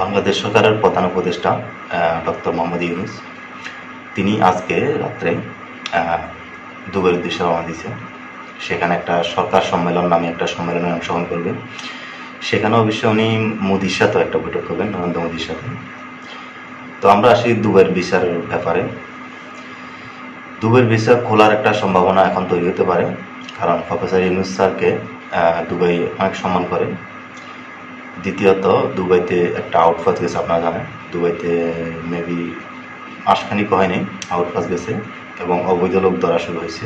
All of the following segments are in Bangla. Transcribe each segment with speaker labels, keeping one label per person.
Speaker 1: বাংলাদেশ সরকারের প্রধান উপদেষ্টা ডক্টর মোহাম্মদ ইউনুস। তিনি আজকে রাত্রে দুবাইয়ের উদ্দেশ্যে রওনা দিয়েছে সেখানে একটা সরকার সম্মেলন নামে একটা সম্মেলনে অংশগ্রহণ করবেন। সেখানে অবশ্যই উনি মোদির সাথেও একটা বৈঠক করবেন, নরেন্দ্র মোদির সাথে। তো আমরা আসি দুবাইয়ের বিচার ব্যাপারে। দুবাইয়ের ভিসা খোলার একটা সম্ভাবনা এখন তৈরি হতে পারে। কারণ প্রফেসর ইউনুস স্যারকে দুবাই অনেক সম্মান করে। দ্বিতীয়ত, দুবাইতে একটা আউটফাস গেছে আপনারা জানেন দুবাইতে মেবি মাসখানিক হয়নি আউটফাস গেছে এবং অবৈধ লোক ধরা শুরু হয়েছে।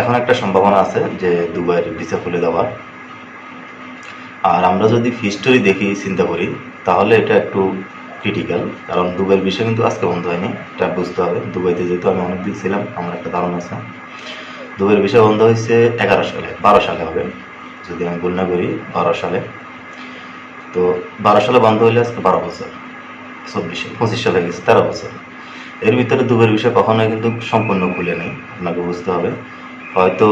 Speaker 1: এখন একটা সম্ভাবনা আছে যে দুবাইয়ের ভিসা খুলে দেওয়ার। আর আমরা যদি হিস্টোরি দেখি, চিন্তা করি, তাহলে এটা একটু ক্রিটিক্যাল কারণ দুবাইয়ের বিষয় কিন্তু আজকে বন্ধ হয়নি, এটা বুঝতে হবে। দুবাইতে যেহেতু আমি অনেক দিন ছিলাম, আমার একটা ধারণা আছে। দুবাইয়ের বিষয় বন্ধ হয়েছে এগারো সালে, বারো সালে হবে। যদি আমি ভুল না করি, বারো সালে। তো বারো সালে বন্ধ হইলে আজকে বারো বছর, চব্বিশে, পঁচিশ সালে গেছে, তেরো বছর। এর ভিতরে দুবাইয়ের বিষয় কখনোই কিন্তু সম্পূর্ণ খুলে নেই, আপনাকে বুঝতে হবে। হয়তো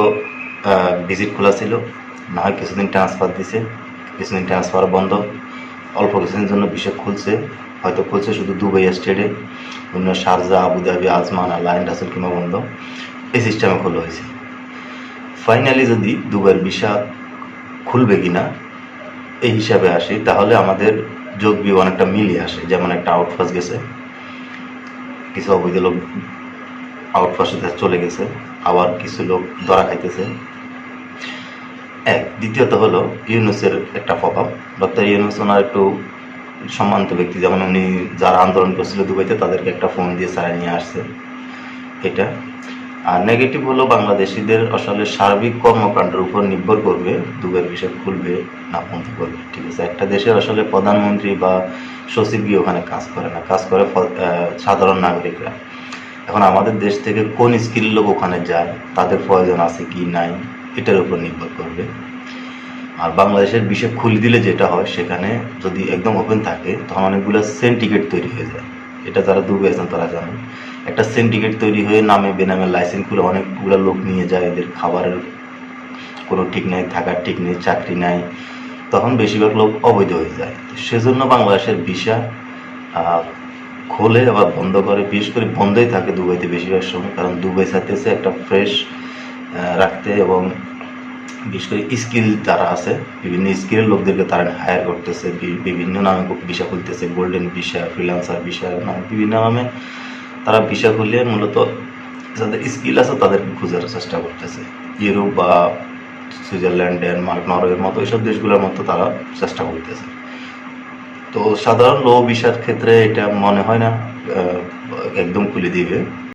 Speaker 1: ভিজিট খোলা ছিল, না হয় কিছুদিন ট্রান্সফার দিছে, কিছুদিন ট্রান্সফার বন্ধ, অল্প কিছুদিনের জন্য বিষয় খুলছে, হয়তো খুলছে শুধু দুবাই স্টেটে অন্য শারজা, আবুধাবি, আজমান লাইন রাসেল কিংবা বন্ধ এই সিস্টেমে খোলা হয়েছে। ফাইনালি যদি দুবাইয়ের ভিসা খুলবে কিনা এই হিসাবে আসি, তাহলে আমাদের যোগ বিয়োগ অনেকটা মিলিয়ে আসে। যেমন একটা আউটফাস গেছে, কিছু অবৈধ লোক আউটফাসে চলে গেছে, আবার কিছু লোক ধরা খাইতেছে। এক, দ্বিতীয়ত হলো ইউনুসের একটা প্রভাব। ডক্টর ইউনুস ওনার একটু সম্মানিত ব্যক্তি, যেমন উনি যারা আন্দোলন করছিল দুবাইতে, তাদেরকে একটা ফোন দিয়ে সারা নিয়ে আসছে। এটা। আর নেগেটিভ হলো বাংলাদেশিদের আসলে সার্বিক কর্মকাণ্ডের উপর নির্ভর করবে দুবাইয়ের বিষয় খুলবে, না বন্ধ করবে, ঠিক আছে? একটা দেশের আসলে প্রধানমন্ত্রী বা সচিব গিয়ে ওখানে কাজ করে না, কাজ করে সাধারণ নাগরিকরা। এখন আমাদের দেশ থেকে কোন স্কিল লোক ওখানে যায়, তাদের প্রয়োজন আছে কি নাই, এটার উপর নির্ভর করবে। আর বাংলাদেশের বিষয় খুলে দিলে যেটা হয়, সেখানে যদি একদম ওপেন থাকে, তখন অনেকগুলো সেন্টিকেট তৈরি হয়ে যায়। এটা যারা দুবে আছেন তারা জানেন। একটা সিন্ডিকেট তৈরি হয়ে নামে বেনামে লাইসেন্স খুলে অনেকগুলো লোক নিয়ে যায়, এদের খাবারের কোনো ঠিক নেই, থাকার ঠিক নেই, চাকরি নাই। তখন বেশিরভাগ লোক অবৈধ হয়ে যায়। সেজন্য বাংলাদেশের ভিসা খোলে আবার বন্ধ করে। বিশেষ করে বন্ধই থাকে দুবাইতে বেশিরভাগ সময়, কারণ দুবাই চাইতেছে একটা ফ্রেশ রাখতে এবং বিশেষ করে স্কিল যারা আছে, বিভিন্ন স্কিলের লোকদেরকে তারা হায়ার করতেছে বিভিন্ন নামে ভিসা খুলতেছে গোল্ডেন ভিসা ফ্রিলান্সার ভিসা মানে বিভিন্ন নামে তারা ভিসা খুলে মূলত যাদের স্কিল আছে তাদেরকে খোঁজার চেষ্টা করতেছে। ইউরোপ বা সুইজারল্যান্ড, ডেনমার্ক, নরওয়ের মতো এইসব দেশগুলোর মতো তারা চেষ্টা করতেছে। তো সাধারণ লো ভিসার ক্ষেত্রে এটা মনে হয় না একদম খুলে দিবে।